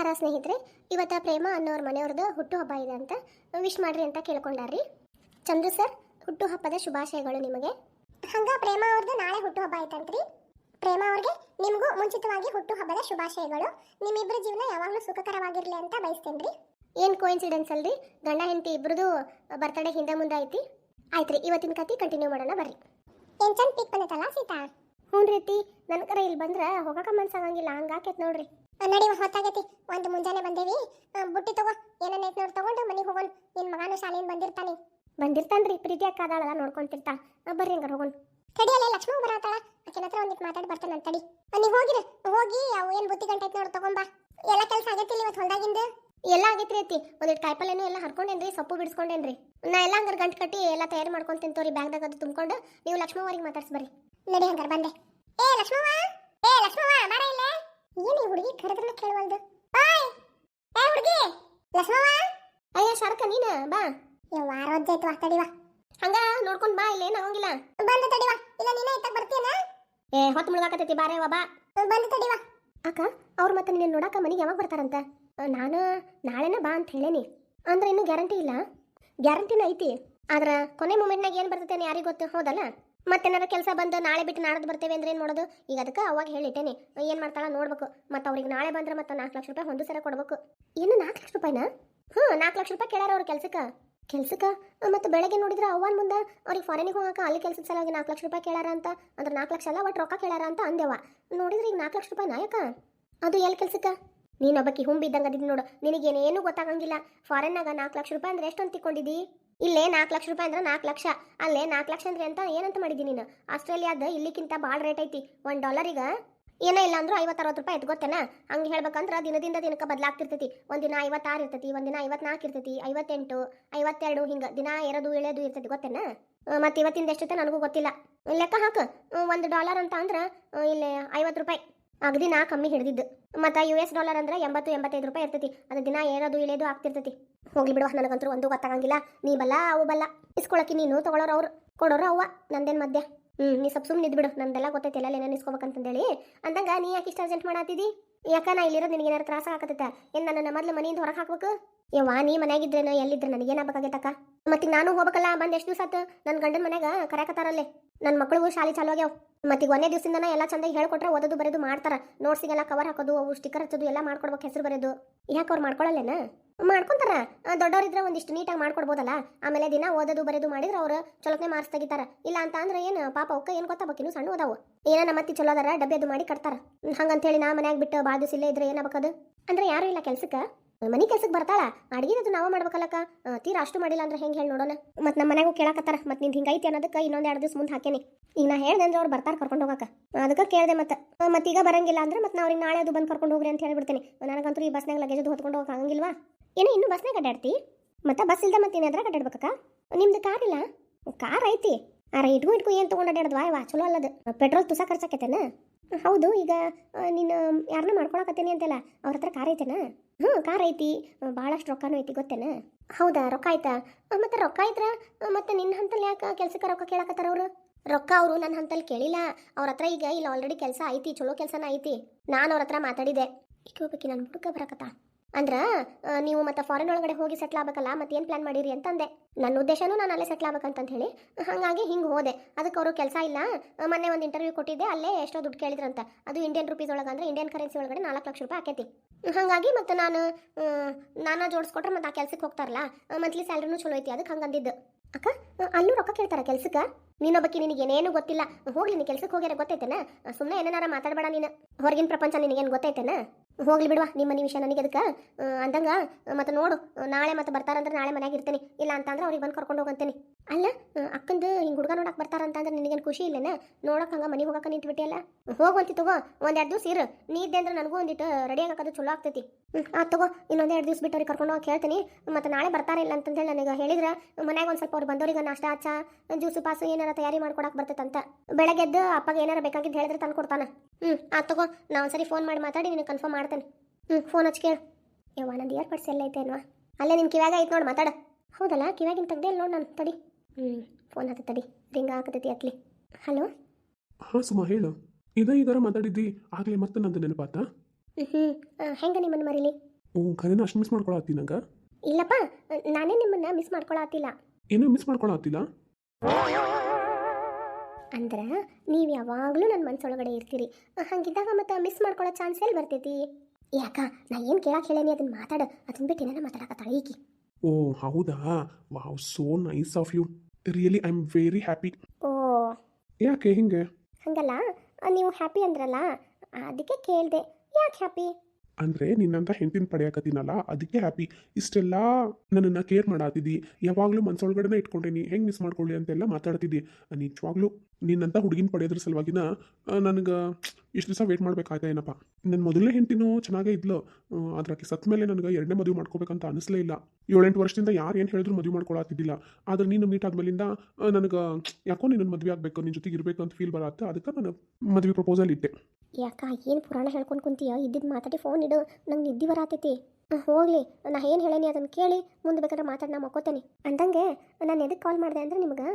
ನಮಸ್ಕಾರ ಸ್ನೇಹಿತರೆ, ಇವತ್ತು ಪ್ರೇಮ ಅನ್ನೋರ ಮನೆಯವ್ರದ್ದು ಹುಟ್ಟುಹಬ್ಬ ಇದೆ ಅಂತ ವಿಶ್ ಮಾಡ್ರಿ ಅಂತ ಕೇಳ್ಕೊಂಡಾರ್ರಿ. ಚಂದ್ರು ಸರ್, ಹುಟ್ಟುಹಬ್ಬದ ಶುಭಾಶಯಗಳು ನಿಮಗೆ. ಹಂಗ ಪ್ರೇಮ ಅವ್ರದ್ದು ನಾಳೆ ಹುಟ್ಟುಹಬ್ಬ ಐತಂತ್ರಿ. ಪ್ರೇಮ ಅವ್ರಿಗೆ ನಿಮಗೂ ಮುಂಚಿತವಾಗಿ ಹುಟ್ಟುಹಬ್ಬದ ಶುಭಾಶಯಗಳು. ನಿಮ್ಮಿಬ್ಬರ ಜೀವನ ಯಾವಾಗಲೂ ಸುಖಕರವಾಗಿರಲಿ ಅಂತ ಬಯಸ್ತೇನ್ರಿ. ಏನು ಕೋಇನ್ಸಿಡೆನ್ಸ್ ಅಲ್ರಿ? ಗಂಡ, ಹೆಂಡತಿ ಇಬ್ಬರದು ಬರ್ತಡೇ ಹಿಂದೆ ಮುಂದೆ ಐತಿ. ಆಯ್ತ್ರಿ, ಇವತ್ತಿನ ಕತಿ ಕಂಟಿನ್ಯೂ ಮಾಡೋಣ, ಬರ್ರಿ. ಏನ್ ಚಂದ ಪಿಕ್ ಬಂದೈತಲ್ಲ ಸೀತಾ? ಹ್ಞೂ ರೀತಿ ನನ್ನ ಕರೆ ಇಲ್ಲಿ ಬಂದ್ರೆ ಹೋಗಕ್ಕೆ ಮನ್ಸಾಗಂಗಿಲ್ಲ ಹಂಗಾಕೈತೆ ನೋಡ್ರಿ. ನಡಿ ಹೊತ್ತಾಗೈತಿ. ಒಂದು ಮುಂಜಾನೆ ಬಂದೇವಿ. ಬುಟ್ಟಿ ತಗೋ. ಏನನ್ನ ಐತೆ ನೋಡಿ ತಗೊಂಡು ಮನೆಗೆ ಹೋಗೋಣ. ನಿನ್ ಮಗನು ಶಾಲೆಯಿಂದ ಬಂದಿರ್ತಾನೆ. ಬಂದಿರ್ತಾನ್ರಿ ಪ್ರೀತಿ ಅಕ್ಕ ಅದಾಳಲ್ಲ ನೋಡ್ಕೊಂತಿರ್ತಾ ಬರ್ರಿ ಹಂಗಾರ ಹೋಗೋಣ. ತಡಿಯಲ್ಲ ಲಕ್ಷ್ಮಣ ಬರತ್ತಾಳ ಆಕಿನ ಹತ್ರ ಒಂದಿಟ್ಟು ಮಾತಾಡಿ ಬರ್ತಾನೆ ಅಂತ ತಡಿ. ನೀವು ಹೋಗಿರ ಹೋಗಿ ಅವು ಏನ್ ಬುತ್ತಿ ಗಂಟೆ ಐತೆ ನೋಡಿ ತಗೊಂಬಾ ಎಲ್ಲ ಕೆಲಸ ಆಗೈತಿಲ್ಲ ಇವತ್ತು ಹೊಲ್ದಾಗಿಂದ? ಎಲ್ಲ ಆಗೈತ್ರಿ ಐತಿ ಒಂದಿಟ್ಟು ಕಾಯಿಪಲ್ಲೆನೂ ಎಲ್ಲ ಹರ್ಕೊಂಡೇನ್ರಿ ಸೊಪ್ಪು ಬಿಡಿಸ್ಕೊಂಡೇನ್ರಿ. ನಾ ಎಲ್ಲ ಹಂಗಾರ ಗಂಟು ಕಟ್ಟಿ ಎಲ್ಲ ತಯಾರಿ ಮಾಡ್ಕೊಂಡು ತಿಂತವ್ರಿ ಬ್ಯಾಗ್ದಾಗ ಅದು ತುಂಬ್ಕೊಂಡು. ನೀವು ಲಕ್ಷ್ಮವ್ವರಿಗೆ ಮಾತಾಡ್ಸಿ ಬರ್ರಿ. ನಡಿ ಹಂಗಾರ ಬಂದೆ. ಏ ಲಕ್ಷ್ಮವ್ವ ಏ ಲಕ್ಷ್ಮವ್ವ ಬಾರ. ಇಲ್ಲೇ ಏನು ಹುಡುಗಿ ಕರೆದ್ರನ್ನ ಕೇಳುವಲ್ದು? ಓಯ್ ಏ ಹುಡುಗಿ! ಲಕ್ಷ್ಮವ್ವ? ಅಯ್ಯ ಶಾರಕ ನೀನ ಬಾ. ಯವ್ವ ಆಯ್ತು ವಾ ತಡಿವಾ ಹಂಗ ನೋಡ್ಕೊಂಡ್ ಬಾ ಇಲ್ಲ ಏನಾಗಂಗಿಲ್ಲ ಬಂದು ತಡಿವಾ. ಇಲ್ಲ, ನೀನೇ ಇತ್ತಾಗ ಬರ್ತೀಯನ? ಏ, ಹೊತ್ತು ಮುಳುಗಾಕತೈತಿ ಬಾರೆ ವಾ ಬಾ. ಬಂದು ತಡಿವಾ. ಅಕ್ಕ, ಅವ್ರು ಮತ್ತೆ ನಿನ್ನ ನೋಡಾಕ ಮನೆಗೆ ಯಾವಾಗ ಬರ್ತಾರಂತ? ನಾನು ನಾಳೆನ ಬಾ ಅಂತ ಹೇಳೇನಿ. ಅಂದ್ರೆ ಇನ್ನೂ ಗ್ಯಾರಂಟಿ ಇಲ್ಲ. ಗ್ಯಾರಂಟಿನ ಐತಿ. ಆದ್ರೆ ಕೊನೆ ಮೂಮೆಂಟ್ನಾಗ ಏನು ಬರ್ತೈತೆ ಯಾರಿಗೆ ಗೊತ್ತು? ಹೌದಲ್ಲ? ಮತ್ತೇನಾರ ಕೆಲಸ ಬಂದು ನಾಳೆ ಬಿಟ್ಟು ನಾಡ್ದು ಬರ್ತೇವೆ ಅಂದ್ರೆ ಏನು ಮಾಡೋದು? ಈಗ ಅದಕ್ಕೆ ಅವಾಗ ಹೇಳಿಟ್ಟೇನೆ. ಏನು ಮಾಡ್ತಾಳ ನೋಡ್ಬೇಕು. ಮತ್ತೆ ಅವ್ರಿಗೆ ನಾಳೆ ಬಂದ್ರೆ ಮತ್ತೆ ನಾಲ್ಕು ಲಕ್ಷ ರೂಪಾಯಿ ಒಂದು ಸರ ಕೊಡ್ಬೇಕು. ಏನು ನಾಲ್ಕು ಲಕ್ಷ ರೂಪಾಯಿನ? ಹ್ಞೂ ನಾಲ್ಕು ಲಕ್ಷ ರೂಪಾಯಿ ಕೇಳಾರ ಅವ್ರ ಕೆಲಸಕ್ಕೆ. ಕೆಲ್ಸಕ್ಕೆ? ಮತ್ತೆ ಬೆಳಗ್ಗೆ ನೋಡಿದ್ರೆ ಅವನ್ ಮುಂದೆ ಅವ್ರಿಗೆ ಫಾರಿನಿಗೆ ಹೋಗಕ್ಕೆ ಅಲ್ಲಿ ಕೆಲಸದ ಸಲುವಾಗಿ ನಾಲ್ಕು ಲಕ್ಷ ರೂಪಾಯಿ ಕೇಳಾರ ಅಂತ, ಅಂದ್ರೆ ನಾಲ್ಕು ಲಕ್ಷ ಅಲ್ಲ ಒಟ್ಟು ರೊಕ್ಕ ಕೇಳಾರ ಅಂತ ಅಂದೇವ ನೋಡಿದ್ರೆ ಈಗ ನಾಲ್ಕು ಲಕ್ಷ ರೂಪಾಯಿ ನಾಯಕ ಅದು ಎಲ್ಲಿ ಕೆಲ್ಸಕ್ಕೆ? ನೀನೊಬ್ಬಕಿ ಹುಂಬಿದ್ದಂಗೆ ಅದಿದ್ದು ನೋಡು. ನಿನಗೇನೇನು ಗೊತ್ತಾಗಂಗಿಲ್ಲ. ಫಾರಿನ್ನಾಗ ನಾಲ್ಕು ಲಕ್ಷ ರೂಪಾಯಿ ಅಂದ್ರೆ ಎಷ್ಟು ಅಂತ ತಿಕ್ಕೊಂಡಿದ್ದಿ? ಇಲ್ಲೇ ನಾಲ್ಕು ಲಕ್ಷ ರೂಪಾಯಿ ಅಂದ್ರೆ ನಾಲ್ಕು ಲಕ್ಷ. ಅಲ್ಲೇ ನಾಲ್ಕು ಲಕ್ಷ ಅಂದ್ರೆ ಅಂತ ಏನಂತ ಮಾಡಿದ್ದೀನಿ ನೀನು? ಆಸ್ಟ್ರೇಲಿಯಾದ ಇಲ್ಲಿಕ್ಕಿಂತ ಭಾಳ ರೇಟ್ ಐತಿ. ಒಂದು ಡಾಲರಿಗೆ ಏನೋ ಇಲ್ಲ ಅಂದ್ರೆ ಐವತ್ತು ಅರವತ್ತು ರೂಪಾಯಿ ಎತ್ಕೋತೇನ ಹಂಗೆ ಹೇಳ್ಬೇಕಂದ್ರೆ ದಿನದಿಂದ ದಿನಕ್ಕೆ ಬದಲಾಗ್ತಿರ್ತೈತಿ. ಒಂದಿನ ಐವತ್ತಾರು ಇರ್ತೈತಿ, ಒಂದಿನ ಐವತ್ನಾಲ್ಕು ಇರ್ತೈತಿ, ಐವತ್ತೆಂಟು, ಐವತ್ತೆರಡು, ಹಿಂಗೆ. ದಿನ ಎರಡು ಇಳಿಯೋದು ಇರ್ತೈತಿ, ಗೊತ್ತೇನ? ಮತ್ತು ಇವತ್ತಿಂದ ಎಷ್ಟೈತೆ ನನಗೂ ಗೊತ್ತಿಲ್ಲ. ಲೆಕ್ಕ ಹಾಕು. ಒಂದು ಡಾಲರ್ ಅಂತ ಅಂದ್ರೆ ಇಲ್ಲಿ ಐವತ್ತು ರೂಪಾಯಿ. ಅಗದಿ ನಾ ಕಮ್ಮಿ ಹಿಡಿದಿದ್ದು. ಮತ್ತು ಯು ಎಸ್ ಡಾಲರ್ ಅಂದ್ರೆ ಎಂಬತ್ತು, ಎಂಬತ್ತೈದು ರೂಪಾಯಿ ಇರ್ತೈತಿ. ಅದು ದಿನ ಏರೋದು ಇಳಿಯೋದು ಆಗ್ತಿರ್ತೈತಿ. ಹೋಗ್ಲಿ ಬಿಡುವ ನನಗಂತೂ ಒಂದು ಗೊತ್ತಾಗಂಗಿಲ್ಲ. ನೀ ಬಲ್ಲ, ಅವು ಬಲ್ಲ. ಇಸ್ಕೊಳಕ್ಕೆ ನೀನು ತಗೊಳೋರು ಅವ್ರು. ಕೊಡೋರು ಅವ್ವ, ನಂದೇನು ಮಧ್ಯ. ಹ್ಞೂ ನೀ ಸ್ವಲ್ಪ ಸುಮ್ಮನೆ ಇದ್ಬಿಡು. ನಂದೆಲ್ಲ ಗೊತ್ತೈತಿ ಎಲ್ಲ ಏನೇನು ಇಸ್ಕೋಬೇಕಂತಂದೇಳಿ. ಅಂದಂಗ ನೀ ಯಾಕೆ ಇಷ್ಟು ಅರ್ಜೆಂಟ್ ಮಾಡತ್ತಿದಿ ಯಾಕ ನಾ ಇಲ್ಲಿರೋದು ನಿನಗೆ ಏನಾರು ತ್ರಾಸ ಹಾಕತ್ತ ಏನು ನನ್ನ ಮೊದಲು ಮನೆಯಿಂದ ಹೊರಗೆ ಹಾಕ್ಬೇಕು? ಯವ್ವ, ನೀ ಮನೆಯಾಗಿದ್ರೇನೋ? ಎಲ್ಲಿದ್ರೆ ನನಗೆ ಏನಾಗಬೇಕಾಗೈತಕ್ಕ ಮತ್ತೆ ನಾನು ಹೋಗ್ಬೇಕಲ್ಲ, ಬಂದು ಎಷ್ಟು ದಿವಸ ಆತು? ನನ್ನ ಗಂಡನ ಮನೆಗೆ ಕರೆಕತ್ತಾರಲ್ಲೇ ನನ್ನ ಮಕ್ಕಳಿಗೂ ಶಾಲೆ ಚಾಲು ಆಗ್ಯಾವ. ಮತ್ತೆ ಈಗ ಒಂದೇ ದಿವಸದಿಂದ ಎಲ್ಲ ಚಂದಾಗಿ ಹೇಳ್ಕೊಟ್ರೆ ಓದೋದು ಬರೆದು ಮಾಡ್ತಾರ. ನೋಟ್ಸಿಗೆಲ್ಲ ಕವರ್ ಹಾಕೋದು, ಅವು ಸ್ಟಿಕ್ಕರ್ ಹಚ್ಚೋದು, ಎಲ್ಲ ಮಾಡ್ಕೊಡ್ಬೇಕು ಹೆಸರು ಬರೆಯೋದು. ಯಾಕೆ ಅವ್ರು ಮಾಡ್ಕೊಳ್ಳಲ್ಲೇನ ಮಾಡ್ಕೊಂತಾರ. ದೊಡ್ಡವರಿದ್ರೆ ಒಂದಿಷ್ಟು ನೀಟಾಗಿ ಮಾಡ್ಕೊಡ್ಬೋದಲ್ಲ. ಆಮೇಲೆ ದಿನ ಓದೋದು ಬರೆದು ಮಾಡಿದ್ರೆ ಅವ್ರು ಚಲೋತ್ನೆ ಮಾರ್ಕ್ಸ್ ತೆಗಿತಾರ. ಇಲ್ಲ ಅಂತ ಅಂದ್ರೆ ಏನು, ಪಾಪ ಅವಕ್ಕ ಏನು ಗೊತ್ತಾಗಬೇಕಿನ್ನು ಸಣ್ಣ ಓದಾವು ಏನ ನಮ್ಮತ್ತಿ ಚಲೋ ಅದಾರ, ಡಬ್ಬಿ ಅದು ಮಾಡಿ ಕಟ್ತಾರ. ಹಂಗಂತ ಹಂಗಂತೇಳಿ ನಾ ಮನ್ಯಾಗ ಬಿಟ್ಟು ಬಾದಿಸಿಲ್ಲ ಇಲ್ಲೇ ಇದ್ರೆ ಏನಾಗಬೇಕದು ಅಂದ್ರೆ ಯಾರು ಇಲ್ಲ ಕೆಲ್ಸಕ್ಕೆ? ಮನಿ ಕೆಲ್ಸಕ್ಕೆ ಬರ್ತಾಳ, ಅಡಿಗೆನದು ನಾವು ಮಾಡ್ಬೇಕಲ್ಲಕ್ಕ? ತೀರಾ ಅಷ್ಟು ಮಾಡಿಲ್ಲ ಅಂದ್ರೆ ಹೆಂಗೆ ಹೇಳಿ ನೋಡೋಣ? ಮತ್ತೆ ನಮ್ಮ ಮನೆಗೆ ಕೇಳಕತ್ತಾರ, ಮತ್ತೆ ನಿಂದು ಹಿಂಗೈತಿ ಅನ್ನೋದಕ್ಕೆ ಇನ್ನೊಂದು ಎರಡು ದಿವಸ ಮುಂದೆ ಹಾಕೇನಿ ಈಗ ನಾ ಹೇಳ್ದೆ ಅಂದ್ರೆ ಅವ್ರು ಬರ್ತಾರೆ ಕರ್ಕೊಂಡು ಹೋಗಕ್ಕ ಅದಕ್ಕೆ ಕೇಳಿದೆ ಮತ್ತೆ ಮತ್ತೆ ಈಗ ಬರಂಗಿಲ್ಲ ಅಂದ್ರೆ ಮತ್ತೆ ನಾ ಅವ್ರಿಗೆ ನಾಳೆ ಅದು ಬಂದು ಕರ್ಕೊಂಡು ಹೋಗ್ರಿ ಅಂತ ಹೇಳ್ಬಿಡ್ತೀನಿ ನನಗಂತೂ ಈ ಬಸ್ನಾಗ ಲಗೇಜ್ ಹೊತ್ಕೊಂಡು ಹೋಗಕ್ಕೆ ಆಗಂಗಿಲ್ವಾ? ಏನೋ ಇನ್ನೂ ಬಸ್ನಾಗ ಅಡ್ಡಾಡ್ತಿ ಮತ್ತೆ ಬಸ್ ಇಲ್ಲದೆ ಮತ್ತೆ ಏನಾದ್ರೂ ಅಡ್ಡಾಡ್ಬೇಕಕ್ಕ ನಿಮ್ದು ಕಾರ್ ಇಲ್ಲ? ಕಾರ್ ಐತಿ. ಅರ ಇಟ್ಕೊ ಇಟ್ಕೊ ಏನು ತೊಗೊಂಡು ವಾಯ್ ವಾ ಚಲೋ ಅಲ್ಲದು. ಪೆಟ್ರೋಲ್ ತುಸ ಖರ್ಚಾಕೈತೇನ? ಹೌದು, ಈಗ ನೀನು ಯಾರನ್ನ ಮಾಡ್ಕೊಳಕತ್ತೀನಿ ಅಂತಲ್ಲ, ಅವ್ರ ಹತ್ರ ಕಾರ್ ಐತೆನ? ಹ್ಞೂ ಕಾರ್ ಐತಿ. ಭಾಳಷ್ಟು ರೊಕ್ಕನೂ ಐತಿ, ಗೊತ್ತೇನ? ಹೌದಾ, ರೊಕ್ಕ ಆಯ್ತಾ? ಮತ್ತೆ ರೊಕ್ಕ ಐತ್ರ ಮತ್ತೆ ನಿನ್ನ ಹಂತಲ್ಲಿ ಯಾಕೆ ಕೆಲ್ಸಕ್ಕೆ ರೊಕ್ಕ ಕೇಳಕತ್ತಾರ ಅವರು? ರೊಕ್ಕ ಅವರು ನನ್ನ ಹಂತಲ್ಲಿ ಕೇಳಿಲ್ಲ. ಅವ್ರ ಹತ್ರ ಈಗ ಇಲ್ಲಿ ಆಲ್ರೆಡಿ ಕೆಲಸ ಐತಿ, ಚಲೋ ಕೆಲಸನ ಐತಿ. ನಾನು ಅವ್ರ ಹತ್ರ ಮಾತಾಡಿದೆ. ಹೋಗ್ಬೇಕಿ ನನ್ನ ಹುಡುಗ ಬರಕತ್ತ? ಅಂದ್ರ ನೀವು ಮತ್ತೆ ಫಾರಿನ್ ಒಳಗಡೆ ಹೋಗಿ ಸೆಟ್ಲ್ ಆಗ್ಬೇಕಲ್ಲ ಮತ್ತೆ ಏನು ಪ್ಲಾನ್ ಮಾಡಿರಿ ಅಂತಂದೆ. ನನ್ನ ಉದ್ದೇಶನೂ ನಾನು ಅಲ್ಲೇ ಸೆಟ್ಲ್ ಆಗ್ಬೇಕಂತ ಹೇಳಿ, ಹಾಗಾಗಿ ಹಿಂಗೆ ಹೋದೆ. ಅದಕ್ಕೆ ಅವರು ಕೆಲಸ ಇಲ್ಲ ಮೊನ್ನೆ ಒಂದು ಇಂಟರ್ವ್ಯೂ ಕೊಟ್ಟಿದ್ದೆ, ಅಲ್ಲೇ ಎಷ್ಟೋ ದುಡ್ಡು ಕೇಳಿದ್ರಂತ. ಅದು ಇಂಡಿಯನ್ ರುಪೀಸ್ ಒಳಗೆ ಅಂದ್ರೆ ಇಂಡಿಯನ್ ಕರೆನ್ಸಿ ಒಳಗಡೆ ನಾಲ್ಕು ಲಕ್ಷ ರೂಪಾಯಿ ಆಕೈತಿ. ಹಾಗಾಗಿ ಮತ್ತೆ ನಾನು ನಾನು ಜೋಡಿಸ್ಕೊಟ್ರೆ ಮತ್ತೆ ಆ ಕೆಲ್ಸಕ್ಕೆ ಹೋಗ್ತಾರಲ್ಲ ಮಂತ್ಲಿ ಸ್ಯಾಲ್ರಿನೂ ಚಲೋ ಐತಿ ಅದಕ್ಕೆ ಹಂಗಂದಿದ್ದು. ಅಕ್ಕ ಅಲ್ಲೂ ರೊಕ್ಕ ಕೇಳ್ತಾರ ಕೆಲ್ಸಕ್ಕೆ? ನೀನೊಬ್ಬಕಿ ನಿನಗೆ ಏನೇನು ಗೊತ್ತಿಲ್ಲ. ಹೋಗ್ಲಿ, ನೀನು ಕೆಲಸಕ್ಕೆ ಹೋಗ್ಯಾರ ಗೊತ್ತೈತೇನ? ಸುಮ್ಮನೆ ಏನಾರ ಮಾತಾಡಬೇಡ ನೀನು. ಹೊರಗಿನ ಪ್ರಪಂಚ ನಿನಗೇನು ಗೊತ್ತೈತೇನ? ಹೋಗ್ಲಿ ಬಿಡುವ, ನಿಮ್ಮ ನಿಮಿಷ ನನಗೆ ಅದಕ್ಕೆ ಅಂದಂಗ ಮತ್ತೆ ನೋಡು ನಾಳೆ ಮತ್ತೆ ಬರ್ತಾರಂದ್ರೆ ನಾಳೆ ಮನೆಯಾಗ ಇರ್ತೇನೆ. ಇಲ್ಲ ಅಂತಂದ್ರೆ ಅವ್ರಿಗೆ ಬಂದು ಕರ್ಕೊಂಡು ಹೋಗಂತೇನೆ. ಅಲ್ಲ ಅಕ್ಕಂದು ಹಿಂಗೆ ಹುಡುಗ ನೋಡಕ್ ಬರ್ತಾರಂತಂದ್ರೆ ನಿನಗೇನು ಖುಷಿ ಇಲ್ಲೇನ? ನೋಡಕ್ ಹಂಗ ಮನೆಗೆ ಹೋಗಕ್ಕೆ ನಿಂತ್ಬಿಟ್ಟಿಯಲ್ಲ? ಹೋಗುವಂತಿ ತಗೋ, ಒಂದೆರಡು ದಿವಸ ಇರು. ನೀ ಇದ್ದೆ ಅಂದ್ರೆ ನನಗೂ ಒಂದಿಟ್ಟು ರೆಡಿ ಆಗಕ್ಕದು ಚಲೋ ಆಗ್ತೈತಿ. ಆ, ತಗೋ, ಇನ್ನೊಂದು ಎರಡು ದಿವಸ ಬಿಟ್ಟು ಅವ್ರಿಗೆ ಕರ್ಕೊಂಡು ಹೋಗಿ ಹೇಳ್ತೀನಿ. ಮತ್ತೆ ನಾಳೆ ಬರ್ತಾರ ಇಲ್ಲ ಅಂತಂದೇಳಿ ನನಗೆ ಹೇಳಿದ್ರೆ. ಮನೆಯಾಗ ಒಂದು ಸ್ವಲ್ಪ ಅವ್ರು ಬಂದವ್ರಿಗೆ ನಾಷ್ಟ, ಚಾ, ಜ್ಯೂಸು, ಪಾಸು, ಏನಾರ ತಯಾರಿ ಮಾಡ್ಕೊಡಕ್ ಬರ್ತೈತಂತ. ಬೆಳಗ್ಗೆ ಎದ್ದು ಅಪ್ಪಗೆ ಏನಾರ ಬೇಕಾಗಿದ್ದು ಹೇಳಿದ್ರೆ ತಂದು ಕೊಡ್ತಾನೆ. ಹ್ಞೂ ಆ ತಗೋ ನಾ ಒಂದ್ಸರಿ ಫೋನ್ ಮಾಡಿ ಮಾತಾಡಿ ನಿನಗೆ ಕನ್ಫರ್ಮ್ ಮಾಡ್ತೇನೆ. ಹ್ಞೂ ಫೋನ್ ಹಚ್ಚಿ ಕೇಳು. ಯವ್ವ ನಂದು ಇಯರ್ಬಡ್ಸ್ ಎಲ್ಲ ಅಲ್ವಾ? ಅಲ್ಲೇ ನಿನ್ ಕಿವ್ಯಾಗ ಐತೆ ನೋಡಿ ಮಾತಾಡ. ಹೌದಲ್ಲ ಕಿವ್ಯಾಗಿನ ತೆಗ್ದೆ ಇಲ್ಲ ನೋಡಿ ನಾನು ತಡಿ. ಹ್ಞೂ ಫೋನ್ ಹತ್ತ ತಡಿ. ರಿಂಗ್ ಹಾಕತೈತಿ ಅತ್ಲಿ. ಹಲೋ ಹಾಂ ಸುಮ ಹೇಳು. ಇದೇ ಈ ಥರ ಮಾತಾಡಿದ್ದಿ ಆಗಲೇ ಮತ್ತೆ ನಂದು ನೆನಪಾತ? ಹ್ಞೂ ಹೆಂಗೆ ನಿಮ್ಮನ್ನು ಮರೀಲಿ? ಓ ಖರೇನ ಅಷ್ಟು ಮಿಸ್ ಮಾಡ್ಕೊಳತ್ತಿ ನಂಗೆ? ಇಲ್ಲಪ್ಪ ನಾನೇ ನಿಮ್ಮನ್ನು ಮಿಸ್ ಮಾಡ್ಕೊಳತ್ತಿಲ್ಲ ಏನೋ ಮಿಸ್ ಮಾಡ್ಕೊಳತ್ತಿಲ್ಲ ಅಂದ್ರೆ ನೀವು ಯಾವಾಗಲೂ ನನ್ನ ಮನಸ್ಸೊಳಗಡೆ ಇರ್ತೀರಿ. ಹಂಗಿದ್ದಾಗ ಮತ್ತೆ ಮಿಸ್ ಮಾಡ್ಕೊಳ್ಳೋ ಚಾನ್ಸ್ ಎಲ್ಲಿ ಬರ್ತೈತಿ? ಯಾಕ? ನಾ ಏನು ಕೇಳಕ್ಕೆ ಹೇಳೇನಿ? ಅದನ್ನ ಮಾತಾಡ. ಅದನ್ನ ಬಿಟ್ಟು ಏನಾರ ಮಾತಾಡಕತ್ತಾಳ ಈಕಿ. ಓ ಹೌದಾ? Wow so nice of you really I am very happy ಓ. ಯಾಕೆ ಹಿಂಗೆ? ಹಂಗಲ್ಲ ನೀವು ಹ್ಯಾಪಿ ಅಂದ್ರಲ್ಲ ಅದಕ್ಕೆ ಕೇಳಿದೆ. ಯಾಕೆ ಹ್ಯಾಪಿ ಅಂದರೆ ನಿನ್ನಂತ ಹೆಂಡತಿನ ಪಡೆಯಕತ್ತೀನಲ್ಲ, ಅದಕ್ಕೆ ಹ್ಯಾಪಿ ಇಷ್ಟೆಲ್ಲ ನನ್ನನ್ನು ಕೇರ್ ಮಾಡಾತಿದ್ದಿ. ಯಾವಾಗಲೂ ಮನ್ಸೊಳಗಡೆನೇ ಇಟ್ಕೊಂಡೇನಿ ಹೆಂಗೆ ಮಿಸ್ ಮಾಡ್ಕೊಳ್ಳಿ ಅಂತೆಲ್ಲ ಮಾತಾಡ್ತಿದ್ದಿ. ನಿಜವಾಗ್ಲೂ ನಿನ್ನಂತ ಹುಡುಗಿನ ಪಡೆಯೋದ್ರ ಸಲುವಾಗಿನ ನನಗೆ ಇಷ್ಟು ದಿವಸ ವೇಟ್ ಮಾಡ್ಬೇಕಾಯ್ತಾ ಏನಪ್ಪ? ನನ್ನ ಮೊದಲನೇ ಹೆಂಡತಿನೂ ಚೆನ್ನಾಗೇ ಇದ್ಲು. ಆದ್ರೆ ಸತ್ತ ಮೇಲೆ ನನಗೆ ಎರಡನೇ ಮದುವೆ ಮಾಡ್ಕೋಬೇಕಂತ ಅನಿಸ್ಲೇ ಇಲ್ಲ. ಏಳೆಂಟು ವರ್ಷದಿಂದ ಯಾರು ಏನು ಹೇಳಿದ್ರು ಮದುವೆ ಮಾಡ್ಕೊಳತ್ತಿದ್ದಿಲ್ಲ ಆದ್ರೆ ನೀನು ಮೀಟ್ ಆದ್ಮೇಲಿಂದ ನನಗೆ ಯಾಕೋ ನಿನ್ನ ಮದುವೆ ಆಗಬೇಕು ನಿನ್ನ ಜೊತೆಗೆ ಇರಬೇಕು ಅಂತ ಫೀಲ್ ಬರತ್ತೆ ಅದಕ್ಕೆ ನಾನು ಮದುವೆ ಪ್ರಪೋಸಲ್ ಇಟ್ಟೆ. ಯಾಕ ಏನು ಪುರಾಣ ಹೇಳ್ಕೊಂಡು ಕುಂತೀಯ? ಇದ್ದಿದ್ದು ಮಾತಾಡಿ ಫೋನ್ ಇಡು. ನಂಗೆ ನಿದ್ದೆ ಬರಾತೈತಿ. ಹೋಗ್ಲಿ. ನಾ ಏನು ಹೇಳೇನಿ ಅದನ್ನು ಕೇಳಿ ಮುಂದೆ ಬೇಕಾದ್ರೆ ಮಾತಾಡಿ ನಾ ಮಕ್ಕೋತೇನೆ. ಅಂದಂಗೆ ನಾನು ಎದಕ್ಕೆ ಕಾಲ್ ಮಾಡಿದೆ ಅಂದ್ರೆ ನಿಮ್ಗೆ?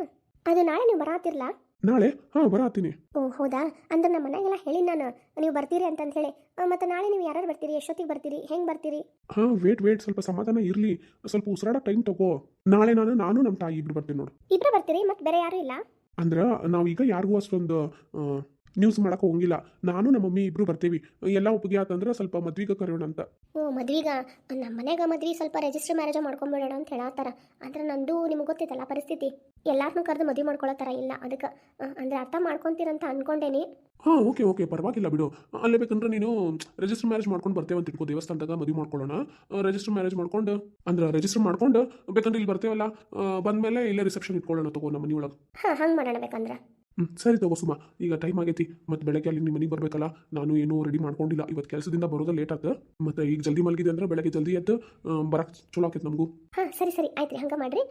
ಅದು ನಾಳೆ ನೀವು ಬರಾತಿರ್ಲಾ? ನಾಳೆ? ಹಾಂ ಬರಾತೀನಿ. ಓ ಹೌದಾ? ಅಂದ್ರೆ ನಮ್ಮ ಮನೆಗೆಲ್ಲ ಹೇಳಿ ನಾನು. ನೀವು ಬರ್ತೀರಿ ಅಂತಂದು ಹೇಳಿ. ಮತ್ತು ನಾಳೆ ನೀವು ಯಾರು ಬರ್ತೀರಿ? ಎಷ್ಟೊತ್ತಿಗೆ ಬರ್ತೀರಿ? ಹೆಂಗೆ ಬರ್ತೀರಿ? ಹಾಂ ವೇಟ್ ವೇಟ್ ಸ್ವಲ್ಪ ಸಮಾಧಾನ ಇರಲಿ. ಸ್ವಲ್ಪ ಉಸಿರಾಡೋ ಟೈಮ್ ತಗೋ. ನಾಳೆ ನಾನು ನಾನು ನಮ್ಮ ತಾಯಿ ಇಬ್ರು ಬರ್ತೀನಿ ನೋಡು. ಇಬ್ಬರು ಬರ್ತೀರಿ ಮತ್ತು ಬೇರೆ ಯಾರು ಇಲ್ಲ? ಅಂದ್ರೆ ನಾವು ಈಗ ಯಾರಿಗೂ ಅಷ್ಟೊಂದು ನ್ಯೂಸ್ ಮಾಡಕ್ಕೆ ಹೋಗಿಲ್ಲ ನಾನು ನಮ್ಮ ಮಮ್ಮಿ ಇಬ್ರು ಬರ್ತೀವಿ. ಎಲ್ಲ ಒಪ್ಪಿಗೆ ಆತಂದ್ರೆ ಸ್ವಲ್ಪ ಮದ್ವಿಗೆ ಕರೆಯೋಣ ಅಂತ. ಓ ಮದ್ವಿಗ? ನಮ್ಮ ಮನೆಗೆ ಮದ್ವಿ ಸ್ವಲ್ಪ ರಿಜಿಸ್ಟರ್ ಮ್ಯಾರೇಜ್ ಮಾಡ್ಕೊಂಬಿಡೋಣ ಅಂತ ಹೇಳತ್ತಾರ. ಅಂದ್ರೆ ನಂದು ನಿಮ್ಗೆ ಗೊತ್ತಿತ್ತಲ್ಲ ಪರಿಸ್ಥಿತಿ. ಎಲ್ಲಾರನ್ನೂ ಕರೆದು ಮದುವೆ ಮಾಡ್ಕೊಳತ್ತಾರ ಇಲ್ಲ. ಅದಕ್ಕೆ ಅಂದ್ರೆ ಅರ್ಥ ಮಾಡ್ಕೊಂತೀರಂತ ಅನ್ಕೊಂಡೇನಿ. ಹಾಂ ಓಕೆ ಓಕೆ ಪರವಾಗಿಲ್ಲ ಬಿಡು. ಅಲ್ಲೇ ಬೇಕಂದ್ರೆ ನೀನು ರಿಜಿಸ್ಟರ್ ಮ್ಯಾರೇಜ್ ಮಾಡ್ಕೊಂಡು ಬರ್ತೇವೆ ಅಂತ ಇಟ್ಕೋ. ದೇವಸ್ಥಾನದಾಗ ಮದುವೆ ಮಾಡ್ಕೊಳ್ಳೋಣ ರಿಜಿಸ್ಟರ್ ಮ್ಯಾರೇಜ್ ಮಾಡ್ಕೊಂಡು ಅಂದ್ರೆ ರಿಜಿಸ್ಟರ್ ಮಾಡ್ಕೊಂಡು ಬೇಕಂದ್ರೆ ಇಲ್ಲಿ ಬರ್ತೇವಲ್ಲ. ಬಂದಮೇಲೆ ಇಲ್ಲೇ ರಿಸೆಪ್ಷನ್ ಇಟ್ಕೊಳ್ಳೋಣ ತಗೋ ನಮ್ಮ ಮನೆಯೊಳಗೆ. ಹಾಂ ಹಂಗೆ ಮಾಡೋಣ ಬೇಕಂದ್ರೆ. ಹ್ಞೂ ಸರಿ ತಗೋ ಸುಮಾ. ಈಗ ಟೈಮ್ ಆಗೈತಿ. ಮತ್ತು ಬೆಳಗ್ಗೆ ಅಲ್ಲಿ ನಿಮ್ಮ ಮನೆಗೆ ಬರಬೇಕಲ್ಲ ನಾನು ಏನೂ ರೆಡಿ ಮಾಡ್ಕೊಂಡಿಲ್ಲ. ಇವತ್ತು ಕೆಲಸದಿಂದ ಬರೋದು ಲೇಟ್ ಆಗ್ತದೆ ಮತ್ತು ಈಗ ಜಲ್ದಿ ಮಲಗಿದೆ ಅಂದ್ರೆ ಬೆಳಗ್ಗೆ ಜಲ್ದಿ ಎದ್ದು ಬರಕ್ಕೆ ಚಲೋ ಆಕೈತೆ ನಮಗೂ. ಹಾಂ ಸರಿ ಸರಿ. ಆಯ್ತು ರೀ ಹಂಗೆ ಮಾಡಿರಿ.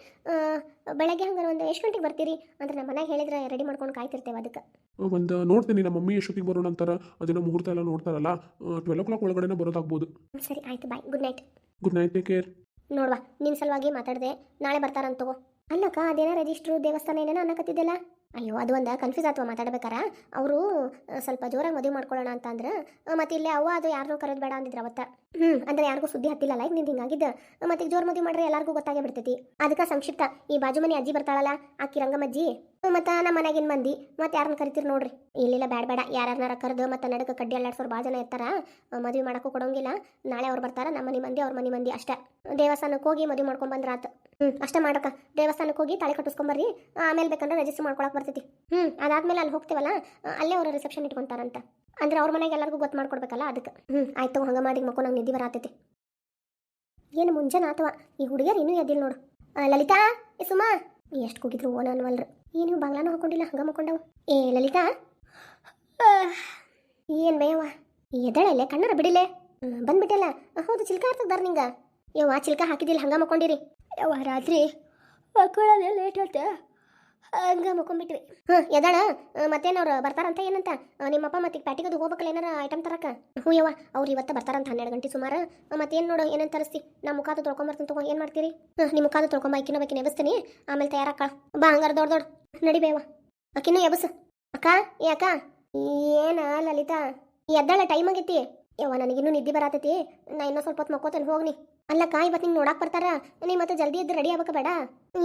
ಬೆಳಗ್ಗೆ ಹಂಗಾರೆ ಒಂದು ಎಷ್ಟು ಗಂಟೆಗೆ ಬರ್ತೀರಿ? ಅಂದ್ರೆ ನಮ್ಮ ಮನೆಗೆ ಹೇಳಿದ್ರೆ ರೆಡಿ ಮಾಡ್ಕೊಂಡು ಕಾಯ್ತಿರ್ತೇವೆ ಅದಕ್ಕೆ. ಒಂದು ನೋಡ್ತೀನಿ. ನಮ್ಮ ಮಮ್ಮಿ ಎಷ್ಟೊತ್ತಿಗೆ ಬರೋಣ ಅಂತಾರ ಅದನ್ನ ಮುಹೂರ್ತ ಎಲ್ಲ ನೋಡ್ತಾರಲ್ಲ ಟ್ವೆಲ್ ಓ ಕ್ಲಾಕ್ ಒಳಗಡೆ ಬರೋದಾಗ್ಬೋದು. ಸರಿ ಆಯ್ತು bye good night good night take care ನೋಡ್ವಾ ನಿನ್ನ ಸಲುವಾಗಿ ಮಾತಾಡಿದೆ. ನಾಳೆ ಬರ್ತಾರಂತ ತಗೋ. ಅಲ್ಲಕ್ಕ, ಅದೇನ ರಜಿಸ್ಟ್ರು ದೇವಸ್ಥಾನ ಏನೇನೋ ಅನ್ನಕತ್ತಿದ್ದೆಲ್ಲ? ಅಯ್ಯೋ, ಅದು ಒಂದು ಕನ್ಫ್ಯೂಸ್ ಆಯ್ತು ಮಾತಾಡ್ಬೇಕಾರ? ಅವರು ಸ್ವಲ್ಪ ಜೋರಾಗಿ ಮದುವೆ ಮಾಡ್ಕೊಳ್ಳೋಣ ಅಂತ ಅಂದ್ರೆ ಮತ್ತೆ ಇಲ್ಲೇ ಅವ್ವ ಅದು ಯಾರನ್ನೂ ಕರೆದು ಬೇಡ ಅಂದಿದ್ರು ಅವತ್ತ. ಹ್ಞೂ ಅಂದ್ರೆ ಯಾರಿಗೂ ಸುದ್ದಿ ಹತ್ತಿಲ್ಲ ಈಗ ನಿಂದು ಹಿಂಗಾಗಿದ್ದು. ಮತ್ತೆ ಜೋರ್ ಮದುವೆ ಮಾಡ್ರೆ ಎಲ್ಲರಿಗೂ ಗೊತ್ತಾಗೇ ಬಿಡ್ತೈತಿ. ಅದಕ್ಕೆ ಸಂಕ್ಷಿಪ್ತ, ಈ ಬಾಜು ಮನೆ ಅಜ್ಜಿ ಬರ್ತಾಳಲ್ಲ ಆಕಿ ರಂಗಮ್ಮಜ್ಜಿ? ಮತ್ತು ನಮ್ಮ ಮನೆಗಿನ ಮಂದಿ ಮತ್ತೆ ಯಾರನ್ನ ಕರಿತೀರಿ ನೋಡ್ರಿ? ಇಲ್ಲಿಲ್ಲ ಬೇಡ ಬೇಡ ಯಾರನ್ನಾರ ಕರೆದು ಮತ್ತೆ ನಡಕ ಕಡ್ಡಿ ಅಲ್ಲಾಡ್ಸೋರು ಭಾಳ ಜನ ಇರ್ತಾರ ಮದುವೆ ಮಾಡಕ್ಕೂ ಕೊಡೋಂಗಿಲ್ಲ. ನಾಳೆ ಅವ್ರು ಬರ್ತಾರ, ನಮ್ಮ ಮನೆ ಮಂದಿ ಅವ್ರ ಮನೆ ಮಂದಿ ಅಷ್ಟೇ. ದೇವಸ್ಥಾನಕ್ಕೆ ಹೋಗಿ ಮದುವೆ ಮಾಡ್ಕೊಂಡ್ ಆತು. ಹ್ಞೂ ಅಷ್ಟೇ ಮಾಡಕ. ದೇವಸ್ಥಾನಕ್ಕೆ ಹೋಗಿ ತಾಳಿ ಕಟ್ಟಿಸ್ಕೊಂಬರ್ರಿ ಆಮೇಲೆ ಬೇಕಂದ್ರೆ ರಿಜಿಸ್ಟರ್ ಮಾಡ್ಕೊಳಕ್ ಬರ್ತೈತಿ. ಹ್ಞೂ ಅದಾದ್ಮೇಲೆ ಅಲ್ಲಿ ಹೋಗ್ತೇವಲ್ಲ ಅಲ್ಲೇ ಅವ್ರ ರಿಸೆಪ್ಷನ್ ಇಟ್ಕೊಂತಾರಂತ. ಅಂದ್ರೆ ಅವ್ರ ಮನೆಗೆ ಎಲ್ಲರಿಗೂ ಗೊತ್ತು ಮಾಡ್ಕೊಡ್ಬೇಕಲ್ಲ ಅದಕ್ಕೆ ಹ್ಞೂ ಆಯ್ತು ಹಂಗೆ ಮಾಡಿ ಮಕ್ಕಳು ನಂಗೆ ನಿಧಿ ಬರತೈತಿ. ಏನು ಮುಂಜಾನೆ ಅಥವಾ ಈ ಹುಡುಗಿಯರು ಇನ್ನೂ ಎದ್ದಿಲ್ಲ ನೋಡು. ಲಲಿತಾ ಸುಮಾ, ಎಷ್ಟು ಕೂಗಿದ್ರು ಓನ ಅನ್ವಲ್ರು ಏನು ಬಂಗ್ಲಾನು ಹಾಕೊಂಡಿಲ್ಲ, ಹಂಗ ಮಕ್ಕೊಂಡವು? ಏ, ಲಲಿತಾ? ಏನು ಭಯವ ಎದಳಲೆ ಕಣ್ಣರ ಬಿಡಿಲೆ? ಬಂದ್ಬಿಟ್ಟಲ್ಲ. ಹೌದು, ಚಿಲ್ಕ ಹಾಕ್ತದಾರ ನಿಂಗ. ಯವ್ವ, ಚಿಲ್ಕ ಹಾಕಿದಿಲ್ಲ ಹಂಗ ಮಕ್ಕೊಂಡಿರಿ. ಯವ್ವ, ರಾತ್ರಿ ಮಕ್ಕಳಲ್ಲೇ ಲೇಟ್ ಆಯ್ತ? ಹಂಗ ಮಕ್ಕೊಂಬಿಟ್ವಿ. ಹ್ಞೂ ಎದಾಳ ಮತ್ತೇನು ಅವ್ರು ಬರ್ತಾರಂತ ಏನಂತ? ನಿಮ್ಮಪ್ಪ ಮತ್ತೆ ಪ್ಯಾಟಿಗೆ ಅದು ಹೋಗ್ಬೇಕಲ್ಲ ಏನಾರ ಐಟಮ್ ತರಕ? ಹ್ಞೂ ಯವ್ವ ಅವ್ರು ಇವತ್ತು ಬರ್ತಾರಂತ ಹನ್ನೆರಡು ಗಂಟೆ ಸುಮಾರು. ಮತ್ತೇನು ನೋಡು ಏನಂತ ತರಿಸ್ತಿ? ನಾ ಮುಖಾದ ತೊಳ್ಕೊಂಬರ್ತೀನಿ ತಗೋ ಏನು ಮಾಡ್ತೀರಿ? ಹಾಂ ನಿಮ್ಮ ಮುಖಾದ ತೊಳ್ಕೊಂಬ ಆಕಿನೋ ಬೇಕಿನ ಎಬ್ಸ್ತೀನಿ ಆಮೇಲೆ ತಯಾರಕ್ಕ ಬಾ ಹಂಗಾರ ದೊಡ್ಡ ದೊಡ್ಡ ನಡಿಬೇವ ಬೇವ ಎಬಸ ಎಬಸ್ ಅಕ್ಕ ಏ ಅಕ್ಕ. ಏನ ಲಲಿತಾ? ಎದ್ದಾಳ ಟೈಮ್ ಆಗೈತಿ. ಯವ್ವ ನನಗಿನ್ನೂ ನಿದ್ದೆ ಬರತೈತಿ. ನಾ ಇನ್ನೂ ಸ್ವಲ್ಪ ಹೊತ್ತು ಮಕ್ಕೋತೇನೆ ಹೋಗ್ನಿ ಅಲ್ಲಕ್ಕ ಇವತ್ತು ನಿಂಗೆ ನೋಡಕ್ಕೆ ಬರ್ತಾರ. ನೀ ಮತ್ತೆ ಜಲ್ದಿ ಇದ್ದು ರೆಡಿ ಆಗ್ಬೇಕು ಬೇಡ.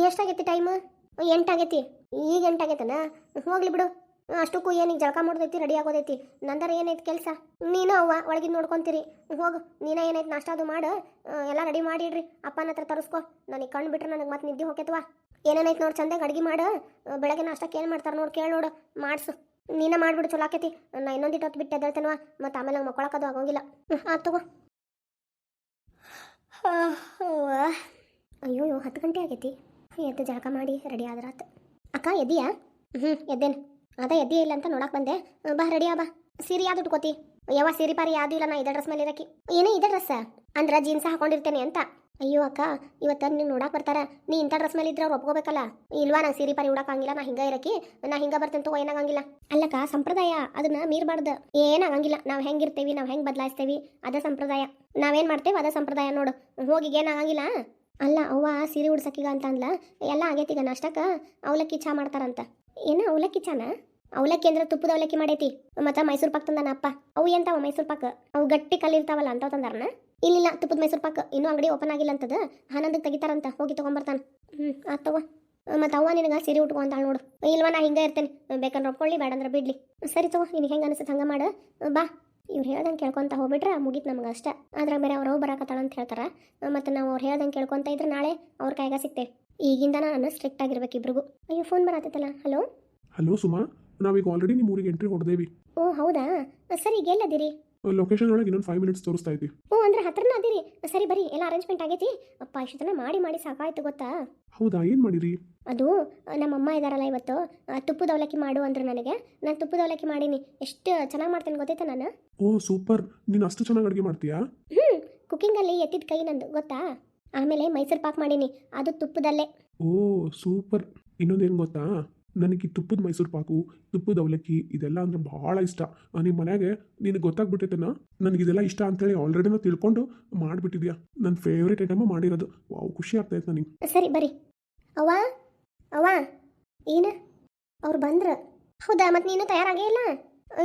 ಎಷ್ಟಾಗೈತಿ ಟೈಮ್ ಎಂಟಾಗೈತಿ. ಈಗ ಎಂಟಾಗೈತನ? ಹೋಗ್ಲಿ ಬಿಡು. ಅಷ್ಟಕ್ಕೂ ಏನಿಗೆ ಜಳಕ ಮಾಡೋದೈತಿ ರೆಡಿ ಆಗೋದೈತಿ. ನಂದರ ಏನೈತಿ ಕೆಲಸ? ನೀನು ಅವ್ವ ಒಳಗಿದ್ ನೋಡ್ಕೊಂತೀರಿ. ಹೋಗು ನೀನ ಏನೈತಿ ನಾಷ್ಟ ಅದು ಮಾಡು. ಎಲ್ಲ ರೆಡಿ ಮಾಡಿಡ್ರಿ. ಅಪ್ಪನ ಹತ್ರ ತರಿಸ್ಕೊ. ನನಗೆ ಕಣ್ಣು ಬಿಟ್ರೆ ನನಗೆ ಮತ್ತೆ ನಿದ್ದೆ ಹೋಗ್ಯತ್ವಾ. ಏನೇನೈತಿ ನೋಡಿ ಚಂದಾಗ ಅಡ್ಗೆ ಮಾಡು. ಬೆಳಗ್ಗೆ ನಾಷ್ಟಕ್ಕೆ ಏನು ಮಾಡ್ತಾರೆ ನೋಡಿ ಕೇಳಿ ನೋಡು. ಮಾಡಿಸು. ನೀನ ಮಾಡಿಬಿಡು ಚಲೋ ಆಕೈತಿ. ನಾ ಇನ್ನೊಂದಿಟ್ಟು ಹೊತ್ತು ಬಿಟ್ಟು ಎದ್ದೇಳ್ತೇನವ. ಮತ್ತು ಆಮೇಲೆ ನಂಗೆ ಮಕ್ಕೊಳಕ್ಕದು ಆಗೋಂಗಿಲ್ಲ. ಹಾಂ ಆತು ತಗೋ. ಅಯ್ಯೋ ಅಯ್ಯೋ ಹತ್ತು ಗಂಟೆ ಆಗೈತಿ. ಎದ್ದು ಜಳಕ ಮಾಡಿ ರೆಡಿ ಆದ್ರಾತು. ಅಕ್ಕ, ಎದ್ದೀಯಾ? ಹ್ಞೂ ಎದ್ದೇನು. ಅದ ಎದ್ದೇ ಇಲ್ಲ ಅಂತ ನೋಡಕ್ ಬಂದೆ. ಬಾ, ರೆಡಿ ಆ, ಬಾ. ಸೀರೆ ಯಾವ್ದು ಉಟ್ಕೋತಿ? ಯಾವ ಸೀರೆ ಪಾರಿ ಯಾವ್ದು ಇಲ್ಲ, ನಾ ಇದೇ ಡ್ರೆಸ್ ಮೇಲೆ ಇರಕ್ಕೆ. ಏನೇ ಇದೆ ಡ್ರೆಸ್ ಅಂದ್ರ ಜೀನ್ಸ್ ಹಾಕೊಂಡಿರ್ತೇನೆ ಅಂತ. ಅಯ್ಯೋ, ಅಕ್ಕ, ಇವತ್ತ ನೀನು ನೋಡಕ್ ಬರ್ತಾರ. ನೀ ಇಂಥ ಡ್ರೆಸ್ ಮೇಲೆ ಇದ್ರೆ ಅವ್ರು ಒಪ್ಕೋಬೇಕಲ್ಲ? ಇಲ್ವಾ ನಾ ಸೀರೆ ಪಾರಿ ಉಡಕ್ಕಾಗಿಲ್ಲ ನಾ ಹಿಂಗ ಇರಕಿ ನಾ ಹಿಂಗ ಬರ್ತೇನೆ ಏನಾಗಂಗಿಲ್ಲ ಅಲ್ಲಕ್ಕ, ಸಂಪ್ರದಾಯ, ಅದನ್ನ ಮೀರ್ಬಾರ್ದು. ಏನಾಗಂಗಿಲ್ಲ ನಾವು ಹೆಂಗಿರ್ತೇವಿ ನಾವು ಹೆಂಗ್ ಬದಲಾಯಿಸ್ತೇವಿ, ಅದ ಸಂಪ್ರದಾಯ. ನಾವೇನ್ ಮಾಡ್ತೇವೆ, ಅದ ಸಂಪ್ರದಾಯ ನೋಡು. ಹೋಗಿ ಏನಾಗಂಗಿಲ್ಲ ಅಲ್ಲ, ಅವ್ವ ಸೀರೆ ಉಡ್ಸಕ್ಕೀಗ ಅಂತ ಅಂದ್ಲ. ಎಲ್ಲ ಆಗೈತಿ ಈಗ ನಾಷ್ಟಕ್ಕ? ಅವಲಕ್ಕಿ ಚಾ ಮಾಡ್ತಾರಂತ. ಏನ, ಅವಲಕ್ಕಿ ಚಾನ? ಅವಲಕ್ಕಿ ಅಂದ್ರೆ ತುಪ್ಪದ ಅವಲಕ್ಕಿ ಮಾಡೈತಿ. ಮತ್ತ ಮೈಸೂರು ಪಾಕ್ ತಂದಾನ ಅಪ್ಪ. ಅವು ಎಂತಾವ ಮೈಸೂರು ಪಾಕ್? ಅವು ಗಟ್ಟಿ ಕಲ್ಲಿರ್ತಾವಲ್ಲ ಅಂತ ತಂದಾರನ? ಇಲ್ಲಿಲ್ಲ, ತುಪ್ಪದ ಮೈಸೂರು ಪಾಕ್. ಇನ್ನೂ ಅಂಗಡಿ ಓಪನ್ ಆಗಿಲ್ಲ ಅಂತದ ಹನ್ನೊಂದಕ್ಕೆ ತೆಗಿತಾರಂತ, ಹೋಗಿ ತೊಗೊಂಬರ್ತಾನೆ. ಹ್ಞೂ ಆತವ ಮತ್ತು ಅವ್ವ ನಿನಗೆ ಸೀರೆ ಉಟ್ಕೊ ಅಂತ ನೋಡು. ಇಲ್ವಾ, ನಾ ಹಿಂಗೆ ಇರ್ತೇನೆ. ಬೇಕಂದ್ರೆ ಒಪ್ಕೊಳ್ಳಿ ಬೇಡ ಅಂದ್ರೆ ಬಿಡ್ಲಿ. ಸರಿ ತಗೋ ನಿನಗೆ ಹೆಂಗೆ ಅನಿಸುತ್ತೆ ಹಂಗೆ ಮಾಡು. ಬಾ. ಇವ್ರು ಹೇಳ್ದಂಗೆ ಕೇಳ್ಕೊತ ಹೋಗ್ಬಿಟ್ರೆ ಮುಗೀತು ನಮ್ಗೆ ಅಷ್ಟೇ. ಆದ್ರೆ ಬೇರೆ ಅವ್ರು ಬರಾಕತ್ತಾಳ ಅಂತ ಹೇಳ್ತಾರೆ. ಮತ್ತು ನಾವು ಅವ್ರು ಹೇಳ್ದಂಗೆ ಕೇಳ್ಕೊತ ಇದ್ರೆ ನಾಳೆ ಅವ್ರ ಕೈಗ ಸಿಗ್ತೇವೆ. ಈಗಿಂದ ನಾನು ಸ್ಟ್ರಿಕ್ಟ್ ಆಗಿರ್ಬೇಕು ಇಬ್ರಿಗೂ. ಅಯ್ಯೋ ಫೋನ್ ಬರತ್ತಲ್ಲ. ಹಲೋ ಹಲೋ ಸುಮಾ ನಾವೀಗ ಆಲ್ರೆಡಿ ನಿಮ್ಮ ಊರಿಗೆ ಎಂಟ್ರಿ ಹೊಡೆದೇವಿ. ಓ ಹೌದಾ? ಸರಿ ಈಗ ಎಲ್ಲದಿರಿ ಲೊಕೇಶನ್ ಒಳಗೆ ಇನ್ನೊಂದು ಫೈವ್ ಮಿನಿಟ್ಸ್ ತೋರಿಸ್ತಾ ಇದ್ವಿ. ಓ ಅಂದ್ರೆ ಹತ್ರನ ಅದಿರಿ. ಸರಿ ಬರಿ ಎಲ್ಲ ಅರೇಂಜ್ಮೆಂಟ್ ಆಗೈತಿ. ಅಪ್ಪ ಇಷ್ಟನ್ನ ಮಾಡಿ ಮಾಡಿ ಸಾಕಾಯ್ತು ಗೊತ್ತಾ? ಹೌದಾ ಏನು ಮಾಡಿರಿ? ಅದು ನಮ್ಮಮ್ಮ ಇದಾರಲ್ಲ ಇವತ್ತು. ತುಪ್ಪದ ಅವಲಕ್ಕಿ ಮಾಡು ಅಂದ್ರೆ ನನಗೆ. ನಾನು ತುಪ್ಪದ ಅವಲಕ್ಕಿ ಮಾಡೀನಿ. ಎಷ್ಟು ಚೆನ್ನಾಗಿ ಮಾಡ್ತೇನೆ ಗೊತ್ತೈತಾ ನಾನು? ಓ ಸೂಪರ್. ನೀನು ಅಷ್ಟು ಚೆನ್ನಾಗಿ ಅಡುಗೆ ಮಾಡ್ತೀಯಾ? ಹ್ಞೂ ಕುಕ್ಕಿಂಗಲ್ಲಿ ಎತ್ತಿದ ಕೈ ನಂದು ಗೊತ್ತಾ? ಆಮೇಲೆ ಮೈಸೂರು ಪಾಕ್ ಮಾಡೀನಿ. ಅದು ತುಪ್ಪದಲ್ಲೇ. ಓ ಸೂಪರ್. ಇನ್ನೊಂದೇನು ಗೊತ್ತಾ? ನನಗೆ ತುಪ್ಪದ ಮೈಸೂರು ಪಾಕು, ತುಪ್ಪದ ಅವಲಕ್ಕಿ ಇದೆಲ್ಲ ಅಂದ್ರೆ ಭಾಳ ಇಷ್ಟ. ನಿಮ್ಮ ಮನೆಯಾಗೆ ನಿನಗೆ ಗೊತ್ತಾಗ್ಬಿಟ್ಟೈತೆನ ನನಗೆ ಇದೆಲ್ಲ ಇಷ್ಟ ಅಂತೇಳಿ ಆಲ್ರೆಡಿ ನಾ ತಿಳ್ಕೊಂಡು ಮಾಡಿಬಿಟ್ಟಿದ್ಯಾ? ನನ್ನ ಫೇವ್ರೇಟ್ ಐಟಮ್ ಮಾಡಿರೋದು. ವಾವ್, ಖುಷಿ ಆಗ್ತಾಯಿತ್ತು ನನಗೆ. ಸರಿ, ಬರಿ. ಅವ ಅವ ಏನ? ಅವ್ರು ಬಂದ್ರ. ಹೌದಾ ಮತ್ತೆ ನೀನು ತಯಾರಾಗೇ ಇಲ್ಲ?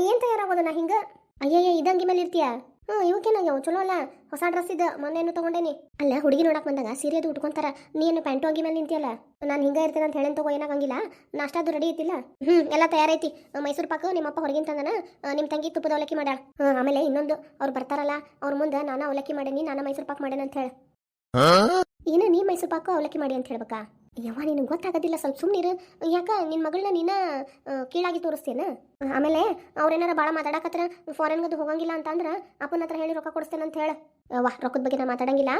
ಏನು ನಾ ಹಿಂಗೆ? ಅಯ್ಯಯ್ಯ, ಇದಂಗಿ ಮೇಲೆ ಇರ್ತೀಯ ಹ್ಞೂ ಇವಕ್ಕೇನಾಗ್ಯಾವ ಚಲೋ ಅಲ್ಲ. ಹೊಸ ಡ್ರೆಸ್ ಇದ್ದ ಮೊನ್ನೆನು ತಗೊಂಡೇನಿ. ಅಲ್ಲ, ಹುಡುಗಿ ನೋಡಕ್ ಬಂದಾಗ ಸೀರೆ ಅದು ಉಟ್ಕೊಂತಾರ. ನೀನು ಪ್ಯಾಂಟು ಅಂಗಿ ಮೇಲೆ ನಿಂತಿಯಲ್ಲ? ನಾನು ಹಿಂಗೆ ಇರ್ತೇನೆ ಅಂತ ಹೇಳೇನು ತಗೋ, ಏನಾಗಂಗಿಲ್ಲ. ನಾಷ್ಟಾದು ರೆಡಿ ಐತಿಲ್ಲ. ಹ್ಞೂ ಎಲ್ಲ ತಯಾರೈತಿ. ಮೈಸೂರು ಪಾಕು ನಿಮ್ಮಪ್ಪ ಹೊರಗಿನ ತಂದನ. ನಿಮ್ಮ ತಂಗಿ ತುಪ್ಪದ ಅವಲಕ್ಕಿ ಮಾಡ್ಯಾಳ. ಹ್ಞೂ ಆಮೇಲೆ ಇನ್ನೊಂದು, ಅವ್ರು ಬರ್ತಾರಲ್ಲ, ಅವ್ರ ಮುಂದೆ ನಾನು ಅವಲಕ್ಕಿ ಮಾಡೇನಿ, ನಾನು ಮೈಸೂರು ಪಾಕ್ ಮಾಡೇನ ಅಂತ ಹೇಳ. ಏನು ನೀ ಮೈಸೂರು ಪಾಕು ಅವಲಕ್ಕಿ ಮಾಡಿ ಅಂತ ಹೇಳ್ಬೇಕಾ? ಯವ್ವ, ನಿನಗೆ ಗೊತ್ತಾಗೋದಿಲ್ಲ, ಸ್ವಲ್ಪ ಸುಮ್ಮನಿರು ಯಾಕ ನಿನ್ನ ಮಗಳನ್ನ ನೀನು ಕೀಳಾಗಿ ತೋರಿಸ್ತೇನ? ಆಮೇಲೆ ಅವ್ರೇನಾರ ಭಾಳ ಮಾತಾಡಕತ್ರ ಫಾರಿನ್ಗದು ಹೋಗಂಗಿಲ್ಲ ಅಂತಂದ್ರೆ ಅಪ್ಪನ ಹತ್ರ ಹೇಳಿ ರೊಕ್ಕ ಕೊಡಿಸ್ತೇನೆ ಅಂತ ಹೇಳಿ ವಾ, ರೊಕ್ಕದ ಬಗ್ಗೆ ನಾ ಮಾತಾಡಂಗಿಲ್ಲ.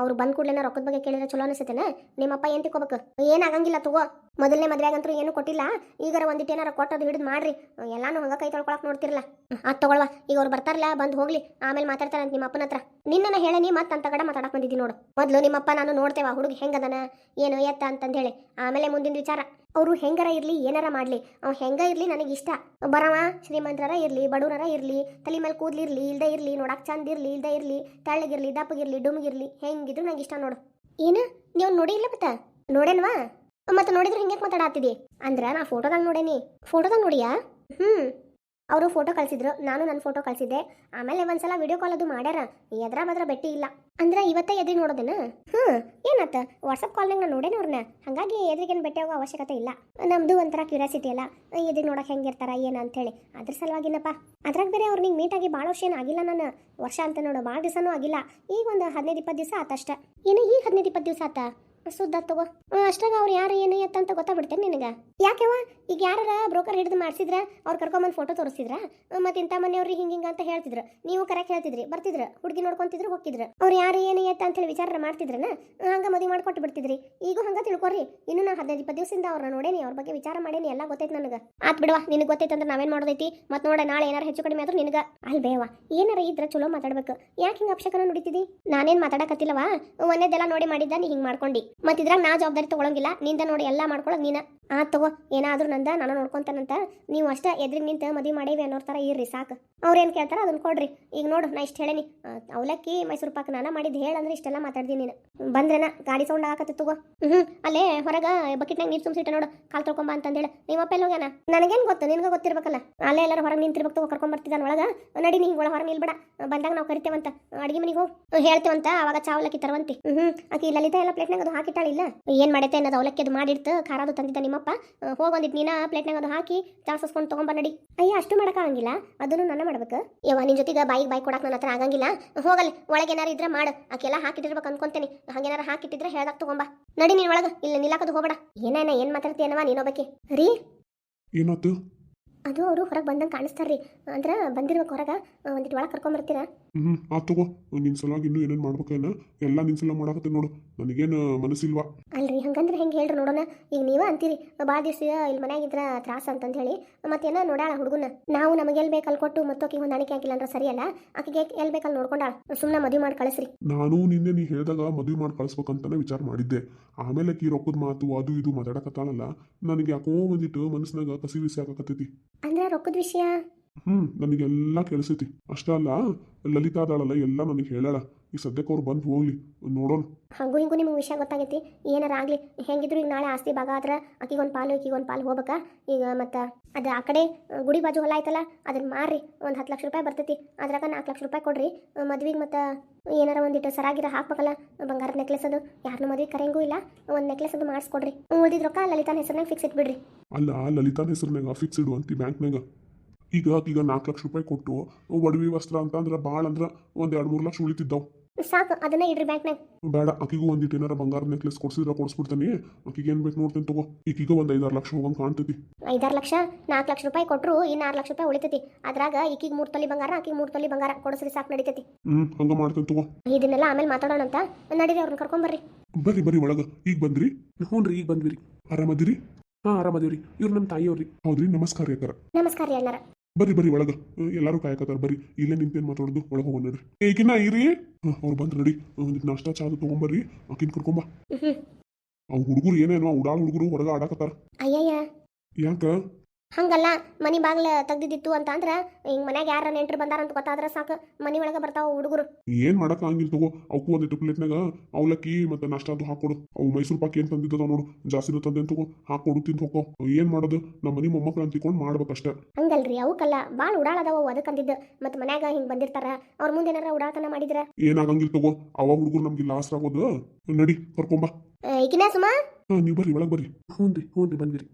ಅವ್ರು ಬಂದ್ ಕೂಡಲೇ ರೊಕ್ಕದ ಬಗ್ಗೆ ಕೇಳಿದ್ರೆ ಚಲೋ ಅನಿಸ್ತೇನೆ ನಿಮ್ಮಪ್ಪ ಏನು ತಿಕ್ಕೋಬೇಕು ಏನಾಗಂಗಿಲ್ಲ ತಗೋ. ಮೊದಲನೇ ಮದ್ವೆಗಂತೂ ಏನು ಕೊಟ್ಟಿಲ್ಲ. ಈಗಾರ ಒಂದಿಟ್ಟು ಏನಾರ ಕೊಟ್ಟದು ಹಿಡಿದು ಮಾಡ್ರಿ. ಎಲ್ಲಾನು ಹಂಗೆ ಕೈ ತೊಳ್ಕೊಳಕ್ ನೋಡ್ತಿರಲ್ಲ ಆ ತಗೊಳ್ವಾ. ಈಗ ಅವ್ರು ಬರ್ತಾರಲ್ಲ ಬಂದು ಹೋಗ್ಲಿ. ಆಮೇಲೆ ಮಾತಾಡ್ತಾರ ನಿಮ್ಮ ಅಪ್ಪನ ಹತ್ರ. ನಿನ್ನ ಹೇಳನಿ, ಮತ್ತೆ ಅಂತ ಕಡೆ ಮಾತಾಡಕ್ ಬಂದಿದ್ದೀನಿ ನೋಡು. ಮೊದಲು ನಿಮ್ಮಪ್ಪ ನಾನು ನೋಡ್ತೇವ ಹುಡುಗಿ ಹೆಂಗದನ, ಏನು ಎತ್ತ ಅಂತಂದು ಹೇಳಿ. ಆಮೇಲೆ ಮುಂದಿನ ವಿಚಾರ. ಅವರು ಹೆಂಗಾರ ಇರಲಿ ಏನಾರ ಮಾಡಲಿ. ಅವ್ ಹೆಂಗ ಇರಲಿ ನನಗೆ ಇಷ್ಟ. ಬರವ ಶ್ರೀಮಂತರ ಇರಲಿ ಬಡವರ ಇರಲಿ ತಲೆ ಮೇಲೆ ಕೂದಲಿರಲಿ ಇಲ್ದೇ ಇರಲಿ ನೋಡಕ್ಕೆ ಚಂದ ಇರಲಿ ಇಲ್ದೇ ಇರಲಿ ತಳ್ಳಗಿರಲಿ ದಪ್ಪಗಿರಲಿ ಡುಮ್ಗಿರಲಿ ಹೆಂಗಿದ್ರು ನಂಗೆ ಇಷ್ಟ ನೋಡು. ಏನು? ನೀವು ನೋಡಿ ಇಲ್ಲ ಮತ್ತ? ನೋಡೇನ್ವಾ? ಮತ್ತೆ ನೋಡಿದ್ರೆ ಹಿಂಗೆ ಮಾತಾಡತ್ತಿದಿ ಅಂದ್ರೆ ನಾ ಫೋಟೋದಾಗ ನೋಡೇನಿ. ಫೋಟೋದಾಗ ನೋಡಿಯಾ? ಹ್ಮ್. ಅವರು ಫೋಟೋ ಕಳಿಸಿದ್ರು, ನಾನು ನನ್ನ ಫೋಟೋ ಕಳಿಸಿದ್ದೆ. ಆಮೇಲೆ ಒಂದ್ಸಲ ವಿಡಿಯೋ ಕಾಲ್ ಅದು ಮಾಡ್ಯಾರ, ಎದ್ರ ಬದ್ರ ಬೆಟ್ಟಿ ಇಲ್ಲ. ಅಂದ್ರೆ ಇವತ್ತೇ ಎದ್ರಿ ನೋಡೋದೇನ? ಹ್ಮ್, ಏನತ್ತ? ವಾಟ್ಸಪ್ ಕಾಲ್ನಾಗ ನಾನು ನೋಡೇನ ಅವ್ರನ್ನ ಹಾಗಾಗಿ ಎದ್ರಿಗೇನು ಭೇಟಿ ಆಗೋ ಅವಶ್ಯಕತೆ ಇಲ್ಲ. ನಮ್ದು ಒಂಥರ ಕ್ಯೂರಿಯಾಸಿಟಿ ಅಲ್ಲ. ಎದ್ರಿಗೆ ನೋಡಕ್ ಹೆಂಗಿರ್ತಾರ ಏನು ಅಂತೇಳಿ. ಅದ್ರ ಸಲುವಾಗಿನಪ್ಪ. ಅದ್ರಾಗ ಬೇರೆ ಅವ್ರು ನಿಂಗೆ ಮೀಟ್ ಆಗಿ ಭಾಳ ವರ್ಷ ಏನು ಆಗಿಲ್ಲ ನಾನು. ವರ್ಷ ಅಂತ ನೋಡು ಭಾಳ ದಿವಸನೂ ಆಗಿಲ್ಲ. ಈಗ ಒಂದು ಹದಿನೈದು ಇಪ್ಪತ್ತು ದಿವಸ ಆತಷ್ಟ ಏನು ಈಗ ಹದಿನೈದು ಇಪ್ಪತ್ತು ದಿವಸ ಆತ? ಸುದ್ದ ತಗೋ. ಅಷ್ಟಾಗ ಅವ್ರು ಯಾರು ಏನು ಎತ್ತ ಅಂತ ಗೊತ್ತಾಗ್ಬಿಡ್ತೇನೆ ನಿನಗೆ. ಯಾಕೆವ ಈಗ ಯಾರ ಬ್ರೋಕರ್ ಹಿಡಿದು ಮಾಡಿಸಿದ್ರ, ಅವ್ರು ಕರ್ಕೊಂಬಂದು ಫೋಟೋ ತೋರಿಸಿದ್ರ ಮತ್ತೆ ಇಂಥ ಮನೆಯವ್ರಿಗೆ ಹಿಂಗೆ ಹಿಂಗೆ ಅಂತ ಹೇಳ್ತಿದ್ರು. ನೀವು ಕರೆಕ್ಟ್ ಹೇಳ್ತಿದ್ರಿ, ಬರ್ತಿದ್ರು, ಹುಡುಗಿ ನೋಡ್ಕೊಂತಿದ್ರು ಹೋಗಿದ್ರು ಅವ್ರು ಯಾರು ಏನು ಎತ್ತ ಅಂತ ಹೇಳಿ ವಿಚಾರ ಮಾಡ್ತಿದ್ರನ ಹಂಗ ಮದುವೆ ಮಾಡ್ಕೊಟ್ಟು ಬಿಡ್ತಿದ್ರಿ. ಈಗ ಹಂಗ ತಿಳ್ಕೊರಿ. ಇನ್ನು ನಾ ಹದಿನೈದು, ಇಪ್ಪತ್ತು ದಿವಸದಿಂದ ಅವ್ರನ್ನ ನೋಡೇನಿ, ಅವ್ರ ಬಗ್ಗೆ ವಿಚಾರ ಮಾಡೇನಿ, ಎಲ್ಲ ಗೊತ್ತೈತೆ ನನಗೆ. ಆತ್ ಬಿಡವಾ ನಿನಗೆ ಗೊತ್ತೈತೆ ಅಂದ್ರೆ ನಾವೇನು ಮಾಡೋದೈತಿ? ಮತ್ತೆ ನೋಡ, ನಾಳೆ ಏನಾರು ಹೆಚ್ಚು ಕಡಿಮೆ ಆದ್ರೂ ನಿನಗೆ. ಬೇವ ಏನಾರ ಇದ್ರೆ ಚಲೋ ಮಾತಾಡ್ಬೇಕು. ಯಾಕೆ ಹಿಂಗೆ ಅಪಶಕನ ನುಡಿತಿದಿ? ನಾನೇನು ಮಾತಾಡಕತ್ತಿಲ್ಲವಾ ಒಂದೇದೆಲ್ಲ ನೋಡಿ ಮಾಡಿದ್ದ, ನೀ ಹಿಂಗೆ ಮಾಡ್ಕೊಂಡು. ಮತ್ತೆ ಇದ್ರಾಗ ನಾ ಜವಾಬ್ದಾರಿ ತೊಗೊಳಂಗಿಲ್ಲ ನಿಂದ ನೋಡಿ ಎಲ್ಲ ಮಾಡ್ಕೊಳ್ಳೋದು ನೀನ. ಆ, ತಗೋ, ಏನಾದರೂ ನಂದ, ನಾನು ನೋಡ್ಕೊಂತಾನಂತ. ನೀವು ಅಷ್ಟೇ ಎದ್ರಿಗೆ ನಿಂತ ಮದುವೆ ಮಾಡೇವಿ ಅನ್ನೋರ್ ಥರ ಇರ್ರಿ, ಸಾಕು. ಅವ್ರೇನು ಕೇಳ್ತಾರೆ ಅದನ್ನ ಕೊಡ್ರಿ. ಈಗ ನೋಡು, ನಾ ಇಷ್ಟು ಹೇಳೇನಿ. ಅವಲಕ್ಕಿ ಮೈಸೂರು ಪಾಕ್ ನಾನು ಮಾಡಿದ್ದು ಹೇಳಂದ್ರೆ ಇಷ್ಟೆಲ್ಲ ಮಾತಾಡ್ದೀನಿ ನೀನು. ಬಂದ್ರೇನ, ಗಾಡಿ ಸೌಂಡ್ ಆಗತ್ತೆ ತಗೋ. ಹ್ಞೂ ಅಲ್ಲೇ ಹೊರಗೆ ಬಕೆಟ್ನಾಗ ನೀರು ತುಂಬಿಸಿಟ್ಟ ನೋಡು, ಕಾಲು ತೊಳ್ಕೊಂಬ ಅಂತಂದೇಳಿ. ನಿಮ್ಮ ಅಪ್ಪ ಎಲ್ಲ ಹೋಗ್ಯಾನ? ನನಗೇನು ಗೊತ್ತು, ನಿನಗೆ ಗೊತ್ತಿರ್ಬೇಕಲ್ಲ. ಅಲ್ಲೇ ಎಲ್ಲರೂ ಹೊರಗೆ ನಿಂತಿರ್ಬೇಕು ತಗೋ, ಕರ್ಕೊಂಡ್ ಒಳಗೆ. ನಡಿ ನಿಂಗೆ ಒಳಗೆ ಹೊರಗೆ ನಿಲ್ಬೇಡ. ಬಂದಾಗ ನಾವು ಕರಿತೇವಂತ. ಅಡಿಗೆ ಮನೆಗೆ ಹೋಗಿ. ಹೇಳ್ತೇವಂತ, ಅವಾಗ ಚಾ ಅವಲಕ್ಕಿ ತರವಂತಿ. ಹ್ಞೂ ಆಕೆ ಲಲಿತಾ ಎಲ್ಲ ಪ್ಲೇಟ್ನಾಗ ಅದು ಹಾಕಿಟ್ಟಾಳಿಲ್ಲ ಏನು ಮಾಡೈತೆ ಅನ್ನೋದು ಅವಲಕ್ಕಿ ಅದು ಮಾಡಿರ್ತು ಖಾರ ಅದು ತಂದಿದ್ದ ನಿಮ್ಮಪ್ಪ ಹೋಗಿ ಒಂದಿಟ್ಟು ನೀನ ಪ್ಲೇಟ್ನಾಗ ಅದು ಹಾಕಿ ಚಾಸಸ್ಕೊಂಡು ತೊಗೊಂಬ ನಡಿ. ಅಯ್ಯ ಅಷ್ಟು ಮಾಡೋಕ್ಕಾಗಂಗಿಲ್ಲ ಅದನ್ನು ನನ್ನ ಮಾಡ್ಬೇಕು. ಯವ್ವ ನಿನ್ ಜೊತೆಗೆ ಬಾಯಿಗೆ ಬಾಯಿ ಕೊಡಕ್ಕೆ ನನ್ನ ಹತ್ರ ಆಗಂಗಿಲ್ಲ. ಹೋಗಲ್ಲ ಒಳಗೆ ಏನಾರು ಇದ್ರೆ ಮಾಡು. ಆಕೆಲ್ಲ ಹಾಕಿಟ್ಟಿರ್ಬೇಕು ಅನ್ಕೊಂತೇನೆ. ಹಂಗೇನಾರ ಹಾಕಿಟ್ಟಿದ್ರೆ ಹೇಳ್ದಾಗ ತಗೊಂಬ. ನಡಿ ನೀನ್ ಒಳಗೆ ಇಲ್ಲ ನಿಲ್ಲಾಕದು ಹೋಗಬೇಡ. ಏನೇನ ಏನು ಮಾತಾಡ್ತೀಯನವ ನೀನೊಬ್ಬಕ್ಕೆ ರೀ? ಏನಾಯ್ತು ಅದು ಅವರು ಹೊರಗೆ ಬಂದಂಗೆ ಕಾಣಿಸ್ತಾರ್ರಿ. ಅಂದ್ರೆ ಬಂದಿರ್ಬೇಕು ಹೊರಗೆ ಒಂದಿಟ್ಟು ಒಳಗೆ ಕರ್ಕೊಂಬರ್ತೀರಾ? ಹ್ಞೂ ಆ ತಗೋ. ನಿನ್ನ ಸಲುವಾಗಿ ಇನ್ನೂ ಏನೇನು ಮಾಡ್ಬೇಕೇನ? ಎಲ್ಲ ನಿನ್ನ ಸಲ ಮಾಡಕತ್ತೆ ನೋಡು. ನನಗೇನು ಮನಸ್ಸಿಲ್ವಾ? ಅಲ್ರಿ ಹಂಗಂದ್ರೆ ಹೆಂಗೆ ಹೇಳ್ರಿ ನೋಡೋಣ. ಈಗ ನೀವೇ ಅಂತೀರಿ ಭಾಳ ದಿವಸ ಇಲ್ಲಿ ಮನ್ಯಾಗಿದ್ರ ತ್ರಾಸ ಅಂತಂದು ಹೇಳಿ ಮತ್ತೇನ ನೋಡಾಳ ಹುಡುಗನ? ನಾವು ನಮಗೆ ಎಲ್ಲಿ ಬೇಕಲ್ಲಿ ಕೊಟ್ಟು ಮತ್ತೋಕಿಗೆ ಹೊಂದಾಣಿಕೆ ಆಗಿಲ್ಲ ಅಂದ್ರೆ ಸರಿಯಲ್ಲ ಆಕೆಗೆ ಎಲ್ಲಿ ಬೇಕಲ್ಲಿ ನೋಡ್ಕೊಂಡಾಳ? ಸುಮ್ಮನೆ ಮದುವೆ ಮಾಡಿ ಕಳಿಸ್ರಿ. ನಾನು ನಿನ್ನೆ ನೀ ಹೇಳಿದಾಗ ಮದುವೆ ಮಾಡಿ ಕಳಿಸ್ಬೇಕಂತಾನೆ ವಿಚಾರ ಮಾಡಿದ್ದೆ. ಆಮೇಲೆ ಕಿ ರೊಕ್ಕದ ಮಾತು ಅದು ಇದು ಮಾತಾಡಕತ್ತಾಳಲ್ಲ. ನನಗೆ ಯಾಕೋ ಬಂದಿಟ್ಟು ಮನಸ್ಸಿನಾಗ ಕಸಿ ಬಿಸಿ ಆಗಕತ್ತೈತಿ. ಅಂದ್ರೆ ರೊಕ್ಕದ ವಿಷಯ? ಹ್ಞೂ ನನಗೆಲ್ಲ ಕೆಲಸೈತಿ ಅಷ್ಟೇ ಅಲ್ಲ ಲಲಿತಾ ಅದಾಳಲ್ಲ ಎಲ್ಲ ನನಗೆ ಹೇಳಾಳ ಈ ಸದ್ಯಕ್ಕೆ ಅವ್ರು ಬಂದು ಹೋಗ್ಲಿ ನೋಡೋಣ. ಹಂಗೂ ಹಿಂಗೂ ನಿಮ್ಗೆ ವಿಷಯ ಗೊತ್ತಾಗೈತಿ. ಏನಾರ ಆಗಲಿ ಹೆಂಗಿದ್ರು ಈಗ ನಾಳೆ ಆಸ್ತಿ ಭಾಗ ಆದ್ರೆ ಆಕಿಗೊಂದು ಪಾಲು ಈಕಿಗೊಂದು ಪಾಲು ಹೋಗ್ಬೇಕಾ. ಈಗ ಮತ್ತು ಅದು ಆ ಕಡೆ ಗುಡಿ ಬಾಜು ಹೊಲ ಆಯ್ತಲ್ಲ ಅದನ್ನ ಮಾರ್ರಿ. ಒಂದು ಹತ್ತು ಲಕ್ಷ ರೂಪಾಯಿ ಬರ್ತೈತಿ. ಅದ್ರಾಗ ನಾಲ್ಕು ಲಕ್ಷ ರೂಪಾಯಿ ಕೊಡ್ರಿ. ಮದ್ವೆಗೆ ಮತ್ತು ಏನಾರ ಒಂದಿಟ್ಟು ಸರಾಗಿರ ಹಾಕ್ಬೇಕಲ್ಲ ಬಂಗಾರದ ನೆಕ್ಲೆಸ್ ಅದು. ಯಾರನ್ನ ಮದ್ವೆ ಕರೆಯಂಗೂ ಇಲ್ಲ. ಒಂದು ನೆಕ್ಲೆಸ್ ಅದು ಮಾಡಿಸ್ಕೊಡ್ರಿ ಉಳಿದಿದ್ ರೊಕ್ಕ ಲಲಿತಾನ ಹೆಸರಿನಾಗ ಫಿಕ್ಸ್ ಇಟ್ಬಿಡ್ರಿ. ಅಲ್ಲ ಲಲಿತಾನ ಹೆಸರಿನಾಗ ಫಿಕ್ಸ್ ಇಡು ಅಂತ ಬ್ಯಾಂಕ್ನಾಗ ಈಗ ಈಗ ನಾಲ್ಕು ಲಕ್ಷ ರೂಪಾಯಿ ಕೊಟ್ಟು ಒಡವಿ ವಸ್ತ್ರ ಅಂತ ಅಂದ್ರೆ ಭಾಳ ಅಂದ್ರೆ ಒಂದು ಎರಡು ಮೂರು ಲಕ್ಷ ಉಳಿತಿದ್ದವು. ಸಾಕು ಅದನ್ನ ಇಡ್ರಿ ಬ್ಯಾಂಕ್ನಾಗ ಬೇಡ ಆಕಿಗೂ ಒಂದಿಟ್ಟು ಏನಾರ ಬಂಗಾರ ನೆಕ್ಲೆಸ್ ಕೊಡ್ಸಿದ್ರ ಕೊಡಿಸ್ಬಿಡ್ತಾನೆ. ಆಕಿಗೆ ಏನ್ ಬೇಕು ನೋಡ್ತೇನೆ ತಗೋ. ಈಗೀಗ ಒಂದ್ ಐದಾರು ಲಕ್ಷ ಹೋಗಂಗ್ ಕಾಣ್ತೈತಿ. ಐದಾರು ಲಕ್ಷ ನಾಲ್ಕು ಲಕ್ಷ ರೂಪಾಯಿ ಕೊಟ್ಟರು ಇನ್ನು ಆರು ಲಕ್ಷ ರೂಪಾಯಿ ಉಳಿತೈತಿ. ಅದ್ರಾಗ ಈಕಿಗೆ ಮೂರ್ ತೊಲಿ ಬಂಗಾರ ಆಕಿಗೆ ಮೂರ್ ತೊಲಿ ಬಂಗಾರ ಕೊಡಿಸ್ರಿ ಸಾಕು ನಡೀತೈತಿ. ಹ್ಮ್ ಹಂಗ ಮಾಡ್ತೇನೆ ತಗೋ. ಇದನ್ನೆಲ್ಲ ಆಮೇಲೆ ಮಾತಾಡೋಣ ಅಂತ ನಡೀರಿ ಅವ್ರನ್ನ ಕರ್ಕೊಂಬರ್ರಿ ಬರ್ರಿ. ಬರ್ರಿ ಒಳಗ. ಈಗ ಬಂದ್ರಿ? ಹ್ಞೂ ರೀ ಈಗ ಬಂದ್ವಿ ರೀ. ಆರಾಮದಿರಿ? ಹಾ ಆರಾಮದಿವ್ರಿ. ರೀ ಇವ್ರು ನಮ್ಮ ತಾಯಿಯವ್ರಿ ಹೌದ್ರಿ ನಮಸ್ಕಾರ ರೀ ನಮಸ್ಕಾರ ರೀ ಅಣ್ಣಾರ. ಬರ್ರಿ ಬರ್ರಿ ಒಳಗೆ. ಎಲ್ಲರೂ ಕಾಯಕತ್ತಾರ. ಬರ್ರಿ ಇಲ್ಲೇ ನಿಂತೇನು ಮಾತಾಡೋದು? ಒಳಗೆ ಹೋಗೋಣ ನೋಡ್ರಿ. ಈಗಿನ ಇರಿ. ಹಾಂ ಅವ್ರು ಬಂದು ನಡಿ. ಒಂದಿಟ್ಟು ನಾಷ್ಟ ಚಾದು ತೊಗೊಂಬರ್ರಿ. ಆಕಿನ ಕರ್ಕೊಂಬ ಆ ಹುಡುಗರು ಏನೇನೋ ಉಡಾಳ ಹುಡುಗರು ಹೊರಗೆ ಆಡಾಕತ್ತಾರ. ಯಾಕ? ಹಂಗಲ್ಲ ಮನಿ ಬಾಗ್ಲ ತೆಗ್ದಿದ್ದಿತ್ತು ಅಂತ ಅಂದ್ರೆ ಹಿಂಗ್ ಮನ್ಯಾಗ ಯಾರ ನೆಂಟ್ರು ಬಂದಾರ ಅಂತ ಗೊತ್ತಾದ್ರೆ ಸಾಕು. ಮನಿ ಒಳಗ ಬರ್ತಾವ ಹುಡುಗರು. ಏನ್ ಮಾಡಕ್ ಆಗಿಲ್ಲ ತಗೋ. ಅವಕ್ಕೂ ಒಂದಿಟ್ಟು ಪ್ಲೇಟ್ನಾಗ ಅವಲಕ್ಕಿ ಮತ್ತೆ ನಾಷ್ಟ ಅದು ಹಾಕೊಡು. ಅವು ಮೈಸೂರು ಪಾಕಿ ಏನ್ ತಂದಿದ್ದದ ನೋಡು. ಜಾಸ್ತಿನೂ ತಂದೆ ತಗೋ. ಹಾಕೊಡು ತಿಂದು ಹೋಗೋ ಏನ್ ಮಾಡೋದು? ನಮ್ಮ ಮನಿ ಮೊಮ್ಮಕ್ಳು ಅಂತಿಕೊಂಡು ಮಾಡ್ಬೇಕಷ್ಟೇ. ಹಂಗಲ್ರಿ ಅವಕ್ಕಲ್ಲ ಭಾಳ ಉಡಾಳದವ ಅದಕ್ಕಂದಿದ್ದು ಮತ್ತೆ ಮನ್ಯಾಗ ಹಿಂಗ್ ಬಂದಿರ್ತಾರ. ಅವ್ರ ಮುಂದೆ ಏನಾರ ಉಡಾಳ್ತನ ಮಾಡಿದ್ರ? ಏನಾಗಂಗಿಲ್ಲ ತಗೋ. ಅವ ಹುಡುಗರು ನಮ್ಗೆ ಲಾಸ್ ಆಗೋದು. ನಡಿ ಕರ್ಕೊಂಬ ಈಗಿನ ಸುಮಾ? ಹಾ ನೀವು ಬರ್ರಿ ಒಳಗೆ ಬರ್ರಿ. ಹ್ಞೂ ರೀ ಹ್ಞೂ ರೀ ಬಂದ್ವಿ